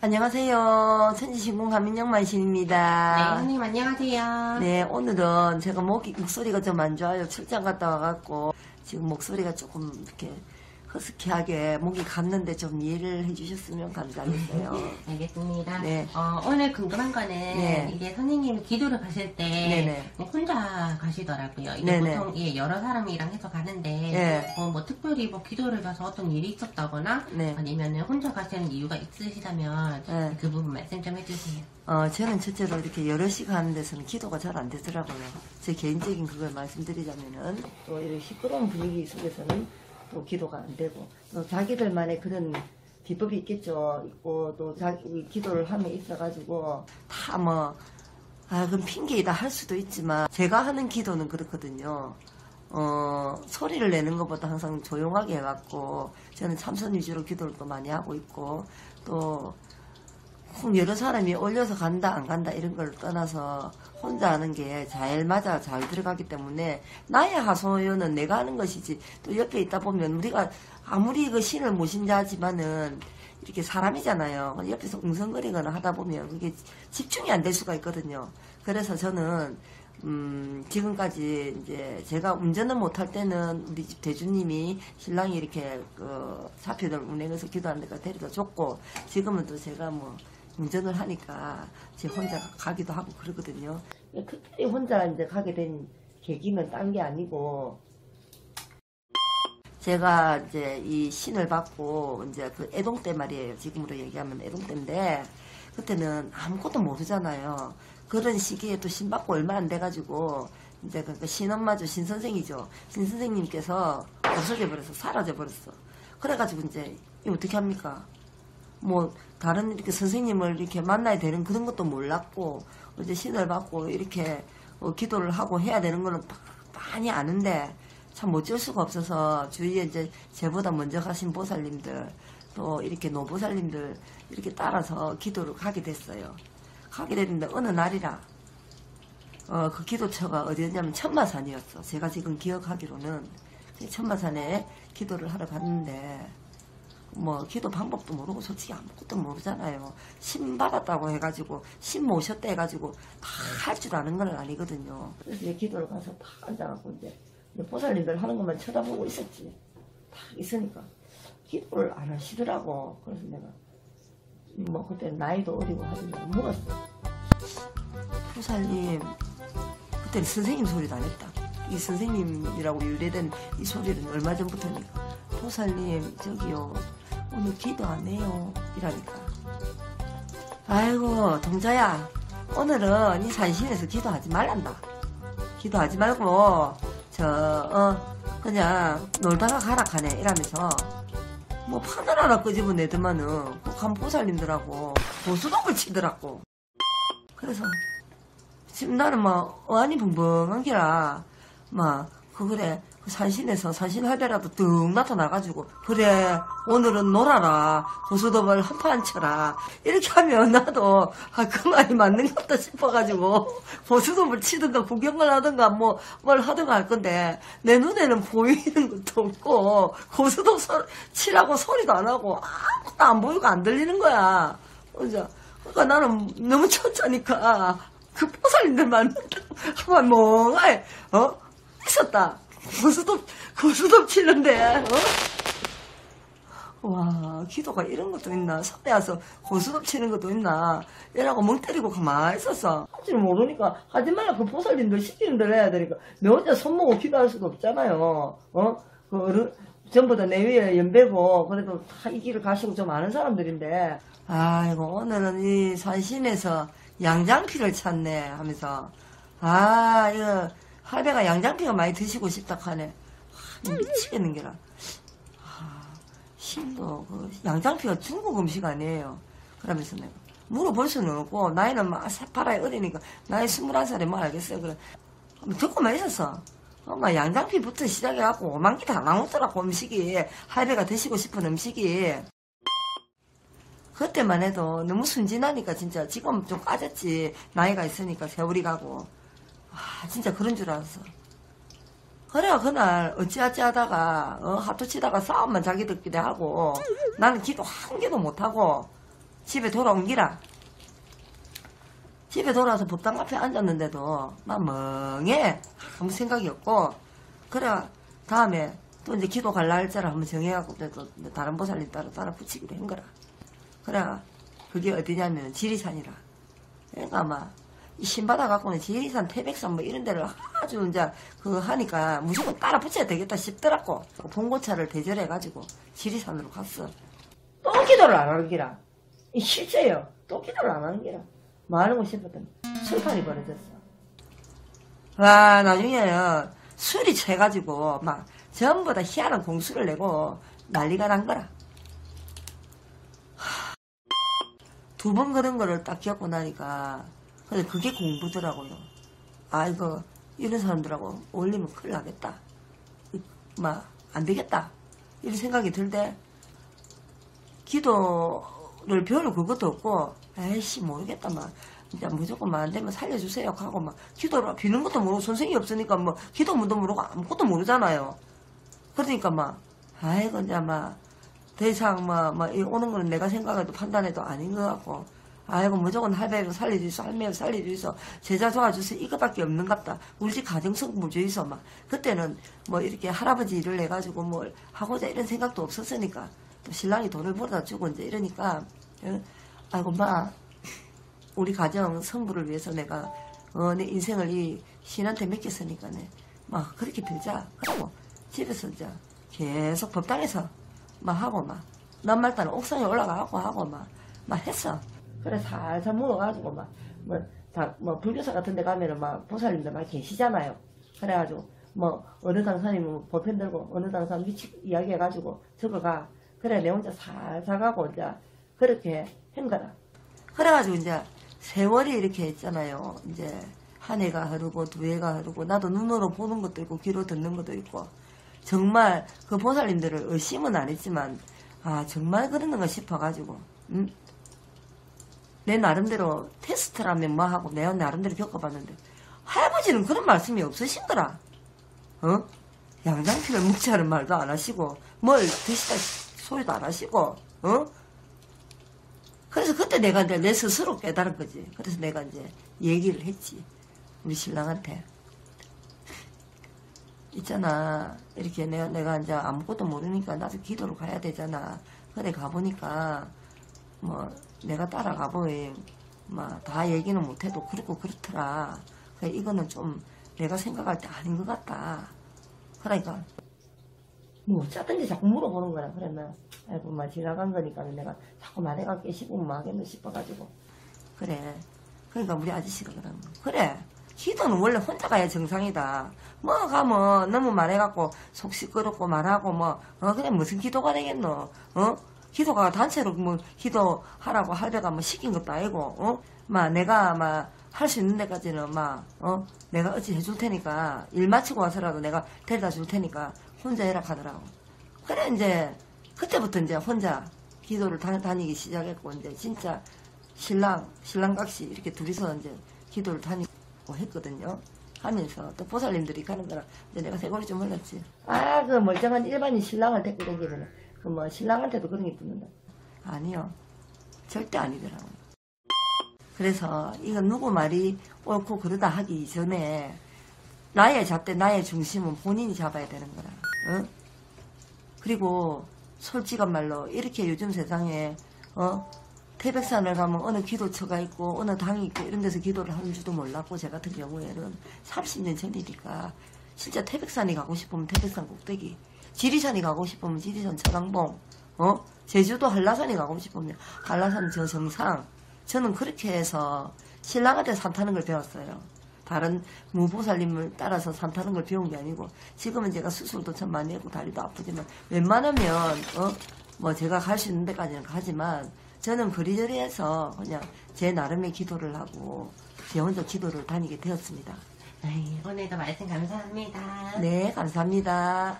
안녕하세요. 천지신궁 가민영만신입니다. 네, 형님 안녕하세요. 네, 오늘은 제가 목이, 목소리가 좀 안 좋아요. 출장 갔다 와갖고 지금 목소리가 조금 이렇게 허스키하게 목이 갔는데 좀 이해를 해주셨으면 감사하겠어요. 알겠습니다. 네. 어, 오늘 궁금한 거는 네. 이게 선생님이 기도를 가실 때 네네. 혼자 가시더라고요. 이게 네네. 보통 예, 여러 사람이랑 해서 가는데 네. 어, 뭐 특별히 뭐 기도를 가서 어떤 일이 있었다거나 네. 아니면 혼자 가시는 이유가 있으시다면 네. 그 부분 말씀 좀 해주세요. 어, 저는 첫째로 이렇게 여럿이 가는 데서는 기도가 잘 안 되더라고요. 제 개인적인 그걸 말씀드리자면은 또 이런 시끄러운 분위기 속에서는 또 기도가 안 되고 또 자기들만의 그런 비법이 있겠죠. 있고 또 자기 기도를 함에 있어가지고 다 뭐, 아, 그럼 핑계이다 할 수도 있지만 제가 하는 기도는 그렇거든요. 어, 소리를 내는 것보다 항상 조용하게 해갖고 저는 참선 위주로 기도를 또 많이 하고 있고 또 꼭 여러 사람이 올려서 간다 안 간다 이런 걸 떠나서 혼자 하는 게 잘 맞아 잘 들어가기 때문에 나의 하소연은 내가 하는 것이지. 또 옆에 있다 보면 우리가 아무리 그 신을 모신자지만은 이렇게 사람이잖아요. 옆에서 웅성거리거나 하다 보면 그게 집중이 안 될 수가 있거든요. 그래서 저는 음, 지금까지 이제 제가 운전을 못할 때는 우리 집 대주님이 신랑이 이렇게 그 사표들 운행해서 기도하는 데가 데려다 줬고 지금은 또 제가 뭐 운전을 하니까 제 혼자 가기도 하고 그러거든요. 특별히 혼자 이제 가게 된 계기는 딴 게 아니고 제가 이제 이 신을 받고 이제 그 애동 때 말이에요. 지금으로 얘기하면 애동 때인데 그때는 아무것도 모르잖아요. 그런 시기에 또 신 받고 얼마 안 돼가지고 이제 그러니까 신엄마죠 신 선생이죠. 신 선생님께서 없어져 버렸어 사라져 버렸어. 그래가지고 이제 이거 어떻게 합니까? 뭐 다른 이렇게 선생님을 이렇게 만나야 되는 그런 것도 몰랐고 이제 신을 받고 이렇게 어, 기도를 하고 해야 되는 거는 마- 많이 아는데 참 어쩔 수가 없어서 주위에 이제 제보다 먼저 가신 보살님들 또 이렇게 노보살님들 이렇게 따라서 기도를 가게 됐어요. 가게 됐는데 어느 날이라 어, 그 기도처가 어디였냐면 천마산이었어. 제가 지금 기억하기로는 그 천마산에 기도를 하러 갔는데 뭐 기도 방법도 모르고 솔직히 아무것도 모르잖아요. 신 받았다고 해가지고 신 모셨다 해가지고 다 할 줄 아는 건 아니거든요. 그래서 이제 기도를 가서 딱 앉아갖고 이제 보살님들 하는 것만 쳐다보고 있었지. 딱 있으니까 기도를 안 하시더라고. 그래서 내가 뭐 그때 나이도 어리고 하니까 물었어. 보살님 그때 선생님 소리도 안 했다. 이 선생님이라고 유래된 이 소리는 얼마 전부터니까 보살님 저기요 오늘 기도 안 해요. 이라니까. 아이고 동자야. 오늘은 이 산신에서 기도하지 말란다. 기도하지 말고 저 어 그냥 놀다가 가라 하네. 이러면서 뭐 판을 하나 끄집어내더만은 그 간 보살님들하고 보수독을 치더라고. 그래서 지금 나는 막 어안이 붕붕한 기라 막 그 그래 그 산신에서 산신 할배라도 뚝 나타나가지고 그래 오늘은 놀아라. 고수dob을 한판 쳐라. 이렇게 하면 나도 아, 그 말이 맞는 것 같다 싶어가지고 고수dob을 치든가 구경을 하든가 뭐 뭘 하든가 할 건데 내 눈에는 보이는 것도 없고 고수도 소, 치라고 소리도 안 하고 아무것도 안 보이고 안 들리는 거야. 그러니까 그러니까 나는 너무 천천히니까 그 보살님들만 한번 멍하게 어 있었다. 고수도 고수도 치는데 어? 와 기도가 이런 것도 있나? 섬에 와서 고수도 치는 것도 있나? 이라고 멍 때리고 가만히 있었어. 할줄 모르니까 하지 말라 그 보살님들 시키는 대로 해야 되니까 내 혼자 손모고 기도할 수도 없잖아요. 어? 그 어른 전부 다 내 위에 연배고 그래도 다 이 길을 가시고 좀 아는 사람들인데. 아이고 오늘은 이 산신에서 양장피를 찾네 하면서. 아 이거 할배가 양장피가 많이 드시고 싶다 하네. 아, 미치겠는 게라. 아, 신도 그 양장피가 중국 음식 아니에요. 그러면서 내가 물어볼 수는 없고 나이는 막 새파라에 어리니까 나이 21살에 뭐 알겠어요. 그래. 듣고만 있었어. 엄마 양장피부터 시작해갖고 오만 개 다 나오더라고 음식이. 할배가 드시고 싶은 음식이. 그때만 해도 너무 순진하니까 진짜 지금 좀 까졌지. 나이가 있으니까 세월이 가고 아 진짜 그런 줄 알았어 그래야 그날 어찌어찌 하다가 어, 하도 치다가 싸움만 자기들끼리 하고 나는 기도 한 개도 못하고 집에 돌아온 기라. 집에 돌아와서 법당 앞에 앉았는데도 막 멍해. 아무 생각이 없고. 그래, 다음에 또 이제 기도 갈라 할자를 한번 정해갖고 또 다른 보살님 따라 따라 붙이기로 한 거라. 그래, 그게 어디냐면 지리산이라. 그러니까 막, 이 신바다 갖고는 지리산, 태백산 뭐 이런 데를 아주 이제 그 하니까 무조건 따라 붙여야 되겠다 싶더라고. 봉고차를 대절해가지고 지리산으로 갔어. 또 기도를 안 하는 기라. 이 실제요. 또 기도를 안 하는 기라. 뭐 하는 거 싶었더니 술판이 벌어졌어. 와, 나중에는 술이 채가지고 막 전부 다 희한한 공수를 내고 난리가 난 거라. 두 번 그런 거를 딱 겪고 나니까 근데 그게 공부더라고요. 아 이거 이런 사람들하고 어울리면 큰일 나겠다. 막 안 되겠다. 이런 생각이 들때 기도를 배울 그것도 없고 에이씨 모르겠다 막 진짜 무조건 막 안 되면 살려주세요 하고 막 기도를 비는 것도 모르고 선생이 없으니까 뭐 기도문도 모르고 아무것도 모르잖아요. 그러니까 막 아이고 이제 막더 이상 막, 막이 오는 거는 내가 생각해도 판단해도 아닌 것 같고 아이고 무조건 할배로 살려주소 할매로 살려주소. 제자 도와주소 이거밖에 없는 같다. 우리 집 가정성무주의소 막. 그때는 뭐 이렇게 할아버지 일을 해가지고 뭘 하고자 이런 생각도 없었으니까 또 신랑이 돈을 벌어다 주고 이제 이러니까 어, 아이고 마. 우리 가정 성부를 위해서 내가 어, 내 인생을 이 신한테 맡겼으니까네. 막 그렇게 빌자. 그러고 집에서 이제 계속 법당에서 막 하고 막. 남말따는 옥상에 올라가고 하고 막 막 했어 그래 살살 물어가지고 막 뭐 다 뭐 불교사 같은 데 가면은 막 보살님들 막 계시잖아요 그래가지고 뭐 어느 당사님은 뭐 보편 들고 어느 당사 위치 이야기 해가지고 적어가 그래 내 혼자 살살 가고 이제 그렇게 한 거라 그래가지고 이제 세월이 이렇게 있잖아요. 이제 한 해가 흐르고 두 해가 흐르고 나도 눈으로 보는 것도 있고 귀로 듣는 것도 있고 정말 그 보살님들을 의심은 안 했지만 아 정말 그러는가 싶어가지고 음? 내 나름대로 테스트라면 뭐 하고 내가 나름대로 겪어봤는데 할아버지는 그런 말씀이 없으신 거라 어? 양장피를 묵자는 말도 안 하시고 뭘 드시다 소리도 안 하시고 어? 그래서 그때 내가 이제 내 스스로 깨달은 거지. 그래서 내가 이제 얘기를 했지. 우리 신랑한테. 있잖아. 이렇게 내가, 내가 이제 아무것도 모르니까 나도 기도로 가야 되잖아. 그래 가보니까, 뭐, 내가 따라가 보이. 뭐, 다 얘기는 못해도 그렇고 그렇더라. 그래, 이거는 좀 내가 생각할 때 아닌 것 같다. 그러니까, 뭐 어쩌든지 자꾸 물어보는 거야. 그러면 아이고 막 지나간 거니까 내가 자꾸 말해가 깨시고 막 하겠노 싶어가지고 그래. 그러니까 우리 아저씨가 거야. 그래. 기도는 원래 혼자 가야 정상이다. 뭐 가면 너무 말해갖고 속 시끄럽고 말하고 뭐 어, 그래 무슨 기도가 되겠노? 어? 기도가 단체로 뭐 기도하라고 할배가 뭐 시킨 것도 아니고 어? 막 내가 막 할 수 있는 데까지는 막 어? 내가 어찌 해줄 테니까 일 마치고 와서라도 내가 데려다 줄 테니까 혼자 해라 하더라고. 그래 이제 그때부터 이제 혼자 기도를 다, 다니기 시작했고 이제 진짜 신랑 신랑 각시 이렇게 둘이서 이제 기도를 다니고 했거든요. 하면서 또 보살님들이 가는 거라 이제 내가 세골이 좀 흘렀지. 아 그 멀쩡한 일반인 신랑을 데리고 다니면 그뭐 신랑한테도 그런 게 붙는다. 아니요. 절대 아니더라고요. 그래서 이건 누구 말이 옳고 그러다 하기 전에 나의 잣대 나의 중심은 본인이 잡아야 되는 거라. 어? 그리고 솔직한 말로 이렇게 요즘 세상에 어 태백산을 가면 어느 기도처가 있고 어느 당이 있고 이런 데서 기도를 하는 줄도 몰랐고 제 같은 경우에는 30년 전이니까 진짜 태백산이 가고 싶으면 태백산 꼭대기 지리산이 가고 싶으면 지리산 저강봉 어 제주도 한라산이 가고 싶으면 한라산 저 정상 저는 그렇게 해서 신랑한테 산 타는 걸 배웠어요. 다른 무보살님을 따라서 산 타는 걸 배운 게 아니고 지금은 제가 수술도 참 많이 했고 다리도 아프지만 웬만하면 어 뭐 제가 갈 수 있는 데까지는 가지만 저는 그리저리해서 그냥 제 나름의 기도를 하고 제 혼자 기도를 다니게 되었습니다. 아이, 오늘도 말씀 감사합니다. 네 감사합니다.